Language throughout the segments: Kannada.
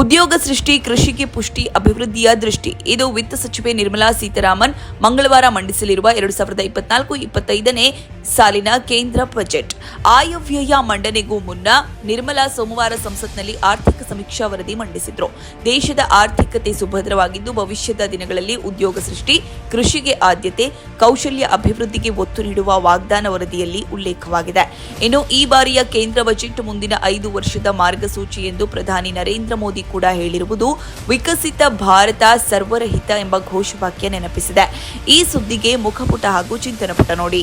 ಉದ್ಯೋಗ ಸೃಷ್ಟಿ, ಕೃಷಿಗೆ ಪುಷ್ಟಿ, ಅಭಿವೃದ್ಧಿಯ ದೃಷ್ಟಿ. ಇದು ವಿತ್ತ ಸಚಿವೆ ನಿರ್ಮಲಾ ಸೀತಾರಾಮನ್ ಮಂಗಳವಾರ ಮಂಡಿಸಲಿರುವ ಎರಡು ಸಾವಿರದ ಇಪ್ಪತ್ನಾಲ್ಕು ಇಪ್ಪತ್ತೈದನೇ ಸಾಲಿನ ಕೇಂದ್ರ ಬಜೆಟ್. ಆಯವ್ಯಯ ಮಂಡನೆಗೂ ಮುನ್ನ ನಿರ್ಮಲಾ ಸೋಮವಾರ ಸಂಸತ್ನಲ್ಲಿ ಆರ್ಥಿಕ ಸಮೀಕ್ಷಾ ವರದಿ ಮಂಡಿಸಿದ್ರು. ದೇಶದ ಆರ್ಥಿಕತೆ ಸುಭದ್ರವಾಗಿದ್ದು ಭವಿಷ್ಯದ ದಿನಗಳಲ್ಲಿ ಉದ್ಯೋಗ ಸೃಷ್ಟಿ, ಕೃಷಿಗೆ ಆದ್ಯತೆ, ಕೌಶಲ್ಯ ಅಭಿವೃದ್ಧಿಗೆ ಒತ್ತು ನೀಡುವ ವಾಗ್ದಾನ ವರದಿಯಲ್ಲಿ ಉಲ್ಲೇಖವಾಗಿದೆ. ಇನ್ನು ಈ ಬಾರಿಯ ಕೇಂದ್ರ ಬಜೆಟ್ ಮುಂದಿನ ಐದು ವರ್ಷದ ಮಾರ್ಗಸೂಚಿ ಎಂದು ಪ್ರಧಾನಿ ನರೇಂದ್ರ ಮೋದಿ ಕೂಡ ಹೇಳಿರುವುದು ವಿಕಸಿತ ಭಾರತ ಸರ್ವರಹಿತ ಎಂಬ ಘೋಷವಾಕ್ಯ ನೆನಪಿಸಿದೆ. ಈ ಸುದ್ದಿಗೆ ಮುಖಪುಟ ಹಾಗೂ ಚಿಂತನಪುಟ ನೋಡಿ.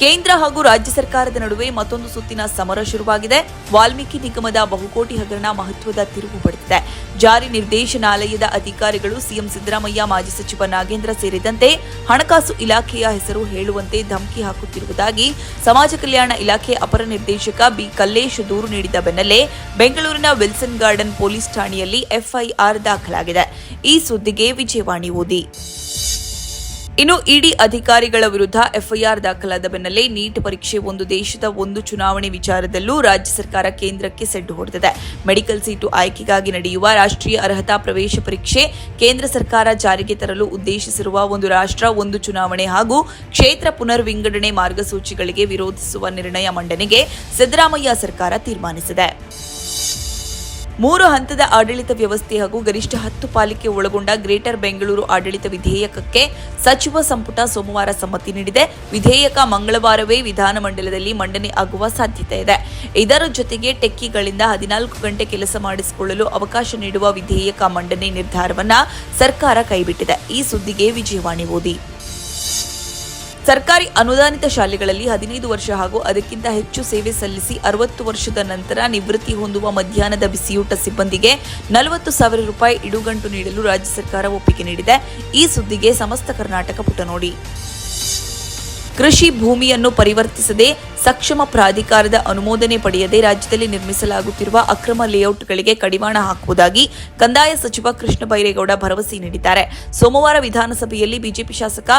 ಕೇಂದ್ರ ಹಾಗೂ ರಾಜ್ಯ ಸರ್ಕಾರದ ನಡುವೆ ಮತ್ತೊಂದು ಸುತ್ತಿನ ಸಮರ ಶುರುವಾಗಿದೆ. ವಾಲ್ಮೀಕಿ ನಿಗಮದ ಬಹುಕೋಟಿ ಹಗರಣ ಮಹತ್ವದ ತಿರುವು ಪಡೆದಿದೆ. ಜಾರಿ ನಿರ್ದೇಶನಾಲಯದ ಅಧಿಕಾರಿಗಳು ಸಿಎಂ ಸಿದ್ದರಾಮಯ್ಯ, ಮಾಜಿ ಸಚಿವ ನಾಗೇಂದ್ರ ಸೇರಿದಂತೆ ಹಣಕಾಸು ಇಲಾಖೆಯ ಹೆಸರು ಹೇಳುವಂತೆ ಧಮಕಿ ಹಾಕುತ್ತಿರುವುದಾಗಿ ಸಮಾಜ ಕಲ್ಯಾಣ ಇಲಾಖೆ ಅಪರ ನಿರ್ದೇಶಕ ಬಿ ಕಲ್ಲೇಶ್ ದೂರು ನೀಡಿದ ಬೆನ್ನಲ್ಲೇ ಬೆಂಗಳೂರಿನ ವಿಲ್ಸನ್ ಗಾರ್ಡನ್ ಪೊಲೀಸ್ ಠಾಣೆಯಲ್ಲಿ ಎಫ್ಐಆರ್ ದಾಖಲಾಗಿದೆ. ಈ ಸುದ್ದಿಗೆ ವಿಜಯವಾಣಿ ಓದಿ. ಇನ್ನು ಇಡಿ ಅಧಿಕಾರಿಗಳ ವಿರುದ್ಧ ಎಫ್ಐಆರ್ ದಾಖಲಾದ ಬೆನ್ನಲ್ಲೇ ನೀಟ್ ಪರೀಕ್ಷೆ ಒಂದು ದೇಶದ ಒಂದು ಚುನಾವಣೆ ವಿಚಾರದಲ್ಲೂ ರಾಜ್ಯ ಸರ್ಕಾರ ಕೇಂದ್ರಕ್ಕೆ ಸೆಡ್ಡು ಹೊಡೆದಿದೆ. ಮೆಡಿಕಲ್ ಸೀಟು ಆಯ್ಕೆಗಾಗಿ ನಡೆಯುವ ರಾಷ್ಟ್ರೀಯ ಅರ್ಹತಾ ಪ್ರವೇಶ ಪರೀಕ್ಷೆ ಕೇಂದ್ರ ಸರ್ಕಾರ ಜಾರಿಗೆ ತರಲು ಉದ್ದೇಶಿಸಿರುವ ಒಂದು ರಾಷ್ಟ್ರ, ಒಂದು ಚುನಾವಣೆ ಹಾಗೂ ಕ್ಷೇತ್ರ ಪುನರ್ವಿಂಗಡಣೆ ಮಾರ್ಗಸೂಚಿಗಳಿಗೆ ವಿರೋಧಿಸುವ ನಿರ್ಣಯ ಮಂಡನೆಗೆ ಸಿದ್ದರಾಮಯ್ಯ ಸರ್ಕಾರ ತೀರ್ಮಾನಿಸಿದೆ. ಮೂರು ಹಂತದ ಆಡಳಿತ ವ್ಯವಸ್ಥೆ ಹಾಗೂ ಗರಿಷ್ಠ ಹತ್ತು ಪಾಲಿಕೆ ಒಳಗೊಂಡ ಗ್ರೇಟರ್ ಬೆಂಗಳೂರು ಆಡಳಿತ ವಿಧೇಯಕಕ್ಕೆ ಸಚಿವ ಸಂಪುಟ ಸೋಮವಾರ ಸಮ್ಮತಿ ನೀಡಿದೆ. ವಿಧೇಯಕ ಮಂಗಳವಾರವೇ ವಿಧಾನಮಂಡಲದಲ್ಲಿ ಮಂಡನೆ ಆಗುವ ಸಾಧ್ಯತೆ ಇದೆ. ಇದರ ಜೊತೆಗೆ ಟೆಕ್ಕಿಗಳಿಂದ ಹದಿನಾಲ್ಕು ಗಂಟೆ ಕೆಲಸ ಮಾಡಿಸಿಕೊಳ್ಳಲು ಅವಕಾಶ ನೀಡುವ ವಿಧೇಯಕ ಮಂಡನೆ ನಿರ್ಧಾರವನ್ನ ಸರ್ಕಾರ ಕೈಬಿಟ್ಟಿದೆ. ಈ ಸುದ್ದಿಗೆ ವಿಜಯವಾಣಿ ಓದಿ. ಸರ್ಕಾರಿ ಅನುದಾನಿತ ಶಾಲೆಗಳಲ್ಲಿ ಹದಿನೈದು ವರ್ಷ ಹಾಗೂ ಅದಕ್ಕಿಂತ ಹೆಚ್ಚು ಸೇವೆ ಸಲ್ಲಿಸಿ ಅರವತ್ತು ವರ್ಷದ ನಂತರ ನಿವೃತ್ತಿ ಹೊಂದುವ ಮಧ್ಯಾಹ್ನದ ಬಿಸಿಯೂಟ ಸಿಬ್ಬಂದಿಗೆ ನಲವತ್ತು ಸಾವಿರ ರೂಪಾಯಿ ಇಡುಗಂಟು ನೀಡಲು ರಾಜ್ಯ ಸರ್ಕಾರ ಒಪ್ಪಿಗೆ ನೀಡಿದೆ. ಈ ಸುದ್ದಿಗೆ ಸಮಸ್ತ ಕರ್ನಾಟಕ ಪುಟ ನೋಡಿ. ಕೃಷಿ ಭೂಮಿಯನ್ನು ಪರಿವರ್ತಿಸದೆ ಸಕ್ಷಮ ಪ್ರಾಧಿಕಾರದ ಅನುಮೋದನೆ ಪಡೆಯದೆ ರಾಜ್ಯದಲ್ಲಿ ನಿರ್ಮಿಸಲಾಗುತ್ತಿರುವ ಅಕ್ರಮ ಲೇಔಟ್ಗಳಿಗೆ ಕಡಿವಾಣ ಹಾಕುವುದಾಗಿ ಕಂದಾಯ ಸಚಿವ ಕೃಷ್ಣ ಬೈರೇಗೌಡ ಭರವಸೆ ನೀಡಿದ್ದಾರೆ. ಸೋಮವಾರ ವಿಧಾನಸಭೆಯಲ್ಲಿ ಬಿಜೆಪಿ ಶಾಸಕ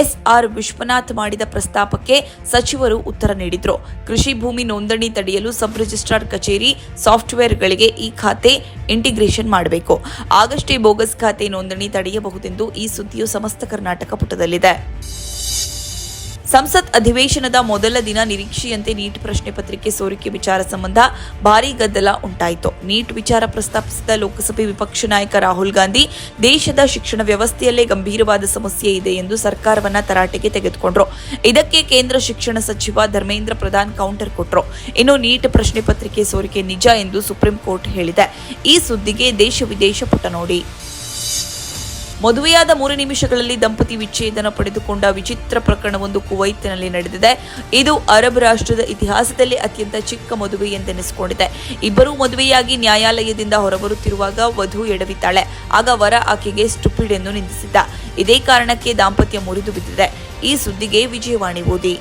ಎಸ್ಆರ್ ವಿಶ್ವನಾಥ್ ಮಾಡಿದ ಪ್ರಸ್ತಾಪಕ್ಕೆ ಸಚಿವರು ಉತ್ತರ ನೀಡಿದರು. ಕೃಷಿ ಭೂಮಿ ನೋಂದಣಿ ತಡೆಯಲು ಸಬ್ ರಿಜಿಸ್ಟ್ರಾರ್ ಕಚೇರಿ ಸಾಫ್ಟ್ವೇರ್ಗಳಿಗೆ ಈ ಖಾತೆ ಇಂಟಿಗ್ರೇಷನ್ ಮಾಡಬೇಕು. ಆಗಷ್ಟೇ ಬೋಗಸ್ ಖಾತೆ ನೋಂದಣಿ ತಡೆಯಬಹುದೆಂದು ಈ ಸುದ್ದಿಯು ಸಮಸ್ತ ಕರ್ನಾಟಕ ಪುಟದಲ್ಲಿದೆ. ಸಂಸತ್ ಅಧಿವೇಶನದ ಮೊದಲ ದಿನ ನಿರೀಕ್ಷೆಯಂತೆ ನೀಟ್ ಪ್ರಶ್ನೆ ಪತ್ರಿಕೆ ಸೋರಿಕೆ ವಿಚಾರ ಸಂಬಂಧ ಭಾರೀ ಗದ್ದಲ ಉಂಟಾಯಿತು. ನೀಟ್ ವಿಚಾರ ಪ್ರಸ್ತಾಪಿಸಿದ ಲೋಕಸಭೆ ವಿಪಕ್ಷ ನಾಯಕ ರಾಹುಲ್ ಗಾಂಧಿ, ದೇಶದ ಶಿಕ್ಷಣ ವ್ಯವಸ್ಥೆಯಲ್ಲೇ ಗಂಭೀರವಾದ ಸಮಸ್ಯೆ ಇದೆ ಎಂದು ಸರ್ಕಾರವನ್ನ ತರಾಟೆಗೆ ತೆಗೆದುಕೊಂಡ್ರು. ಇದಕ್ಕೆ ಕೇಂದ್ರ ಶಿಕ್ಷಣ ಸಚಿವ ಧರ್ಮೇಂದ್ರ ಪ್ರಧಾನ್ ಕೌಂಟರ್ ಕೊಟ್ರು. ಇನ್ನು ನೀಟ್ ಪ್ರಶ್ನೆ ಪತ್ರಿಕೆ ಸೋರಿಕೆ ನಿಜ ಎಂದು ಸುಪ್ರೀಂ ಕೋರ್ಟ್ ಹೇಳಿದೆ. ಈ ಸುದ್ದಿಗೆ ದೇಶ ವಿದೇಶ ಪುಟ ನೋಡಿ. ಮದುವೆಯಾದ ಮೂರು ನಿಮಿಷಗಳಲ್ಲಿ ದಂಪತಿ ವಿಚ್ಛೇದನ ಪಡೆದುಕೊಂಡ ವಿಚಿತ್ರ ಪ್ರಕರಣವೊಂದು ಕುವೈತ್ನಲ್ಲಿ ನಡೆದಿದೆ. ಇದು ಅರಬ್ ರಾಷ್ಟ್ರದ ಇತಿಹಾಸದಲ್ಲಿ ಅತ್ಯಂತ ಚಿಕ್ಕ ಮದುವೆ ಎಂದೆನಿಸಿಕೊಂಡಿದೆ. ಇಬ್ಬರೂ ಮದುವೆಯಾಗಿ ನ್ಯಾಯಾಲಯದಿಂದ ಹೊರಬರುತ್ತಿರುವಾಗ ವಧು ಎಡವಿದ್ದಾಳೆ. ಆಗ ವರ ಆಕೆಗೆ ಸ್ಟುಪಿಡ್ ಎಂದು ನಿಂದಿಸಿದ್ದ. ಇದೇ ಕಾರಣಕ್ಕೆ ದಾಂಪತ್ಯ ಮುರಿದು ಬಿದ್ದಿದೆ ಈ ಸುದ್ದಿಗೆ ವಿಜಯವಾಣಿ ಓದಿ.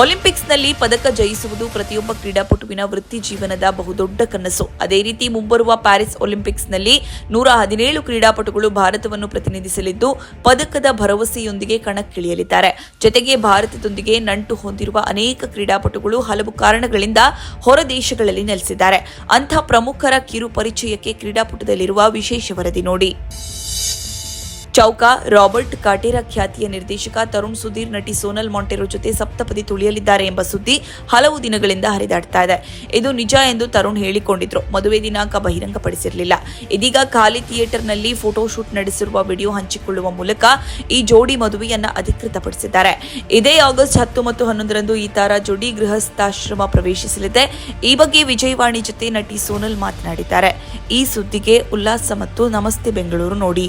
ಒಲಿಂಪಿಕ್ಸ್ನಲ್ಲಿ ಪದಕ ಜಯಿಸುವುದು ಪ್ರತಿಯೊಬ್ಬ ಕ್ರೀಡಾಪಟುವಿನ ವೃತ್ತಿ ಜೀವನದ ಬಹುದೊಡ್ಡ ಕನಸು. ಅದೇ ರೀತಿ ಮುಂಬರುವ ಪ್ಯಾರಿಸ್ ಒಲಿಂಪಿಕ್ಸ್ನಲ್ಲಿ ನೂರ ಹದಿನೇಳು ಕ್ರೀಡಾಪಟುಗಳು ಭಾರತವನ್ನು ಪ್ರತಿನಿಧಿಸಲಿದ್ದು, ಪದಕದ ಭರವಸೆಯೊಂದಿಗೆ ಕಣಕ್ಕಿಳಿಯಲಿದ್ದಾರೆ. ಜೊತೆಗೆ ಭಾರತದೊಂದಿಗೆ ನಂಟು ಹೊಂದಿರುವ ಅನೇಕ ಕ್ರೀಡಾಪಟುಗಳು ಹಲವು ಕಾರಣಗಳಿಂದ ಹೊರ ದೇಶಗಳಲ್ಲಿ ನೆಲೆಸಿದ್ದಾರೆ. ಅಂಥ ಪ್ರಮುಖರ ಕಿರು ಪರಿಚಯಕ್ಕೆ ಕ್ರೀಡಾಪಟುದಲ್ಲಿರುವ ವಿಶೇಷ ವರದಿ ನೋಡಿ. ಚೌಕ, ರಾಬರ್ಟ್ ಕಾಟೇರ ಖ್ಯಾತಿಯ ನಿರ್ದೇಶಕ ತರುಣ್ ಸುಧೀರ್, ನಟಿ ಸೋನಲ್ ಮಾಂಟೆರೋ ಜೊತೆ ಸಪ್ತಪದಿ ತುಳಿಯಲಿದ್ದಾರೆ ಎಂಬ ಸುದ್ದಿ ಹಲವು ದಿನಗಳಿಂದ ಹರಿದಾಡ್ತಾ ಇದೆ. ಇದು ನಿಜ ಎಂದು ತರುಣ್ ಹೇಳಿಕೊಂಡಿದ್ರು. ಮದುವೆ ದಿನಾಂಕ ಬಹಿರಂಗಪಡಿಸಿರಲಿಲ್ಲ. ಇದೀಗ ಖಾಲಿ ಥಿಯೇಟರ್ನಲ್ಲಿ ಫೋಟೋಶೂಟ್ ನಡೆಸಿರುವ ವಿಡಿಯೋ ಹಂಚಿಕೊಳ್ಳುವ ಮೂಲಕ ಈ ಜೋಡಿ ಮದುವೆಯನ್ನ ಅಧಿಕೃತಪಡಿಸಿದ್ದಾರೆ. ಇದೇ ಆಗಸ್ಟ್ ಹತ್ತು ಮತ್ತು ಹನ್ನೊಂದರಂದು ಈ ತಾರಾ ಜೋಡಿ ಗೃಹಸ್ಥಾಶ್ರಮ ಪ್ರವೇಶಿಸಲಿದೆ. ಈ ಬಗ್ಗೆ ವಿಜಯವಾಣಿ ಜೊತೆ ನಟಿ ಸೋನಲ್ ಮಾತನಾಡಿದ್ದಾರೆ. ಈ ಸುದ್ದಿಗೆ ಉಲ್ಲಾಸ ಮತ್ತು ನಮಸ್ತೆ ಬೆಂಗಳೂರು ನೋಡಿ.